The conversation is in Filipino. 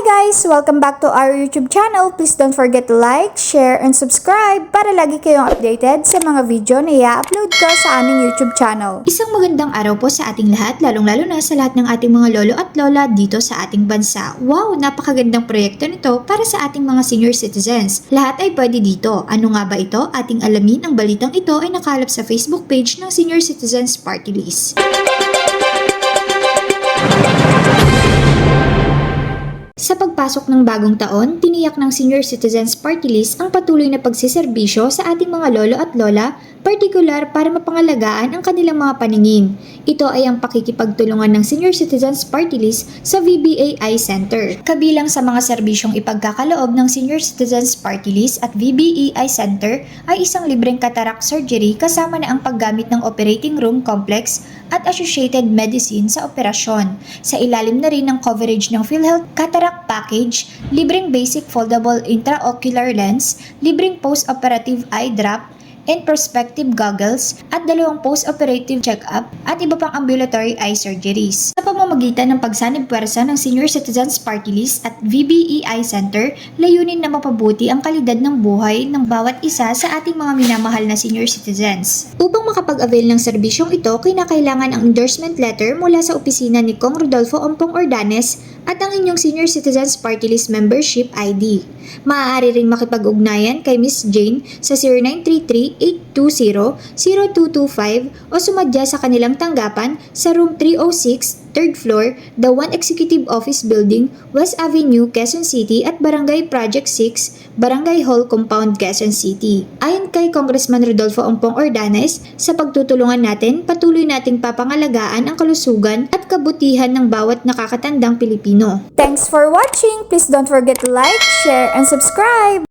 guys! Welcome back to our YouTube channel. Please don't forget to like, share, and subscribe para lagi kayong updated sa mga video na i-upload ko sa aming YouTube channel. Isang magandang araw po sa ating lahat, lalong-lalo na sa lahat ng ating mga lolo at lola dito sa ating bansa. Wow, napakagandang proyekto nito para sa ating mga senior citizens. Lahat ay pwede dito. Ano nga ba ito? Ating alamin ang balitang ito ay nakalap sa Facebook page ng Senior Citizens Party List. Sa pagpasok ng bagong taon, tiniyak ng Senior Citizens Party List ang patuloy na pagsiservisyo sa ating mga lolo at lola, partikular para mapangalagaan ang kanilang mga paningin. Ito ay ang pakikipagtulungan ng Senior Citizens Party List sa VBAI Center. Kabilang sa mga serbisyong ipagkakaloob ng Senior Citizens Party List at VBEI Center ay isang libreng cataract surgery kasama na ang paggamit ng operating room complex at associated medicine sa operasyon. Sa ilalim na rin ng coverage ng PhilHealth Cataract Package, libreng basic foldable intraocular lens, libreng post-operative eye drop, and prospective goggles at dalawang post-operative check-up at iba pang ambulatory eye surgeries. Sa pamamagitan ng pagsanib puwersa ng Senior Citizens Party List at VBEI Center, layunin na mapabuti ang kalidad ng buhay ng bawat isa sa ating mga minamahal na senior citizens. Upang makapag-avail ng serbisyong ito, kinakailangan ang endorsement letter mula sa opisina ni Kong Rodolfo Ompong Ordanes at ang inyong Senior Citizens Party List Membership ID. Maaari ring makipag-ugnayan kay Miss Jane sa 0933-820-0225 o sumadya sa kanilang tanggapan sa room 306, 3rd floor, The One Executive Office Building, West Avenue, Quezon City at Barangay Project 6, Barangay Hall Compound, Quezon City. Ayon kay Congressman Rodolfo Ompong Ordanes, sa pagtutulungan natin, patuloy nating papangalagaan ang kalusugan at kabutihan ng bawat nakakatandang Pilipino. Thanks for watching! Please don't forget to like, share, and subscribe!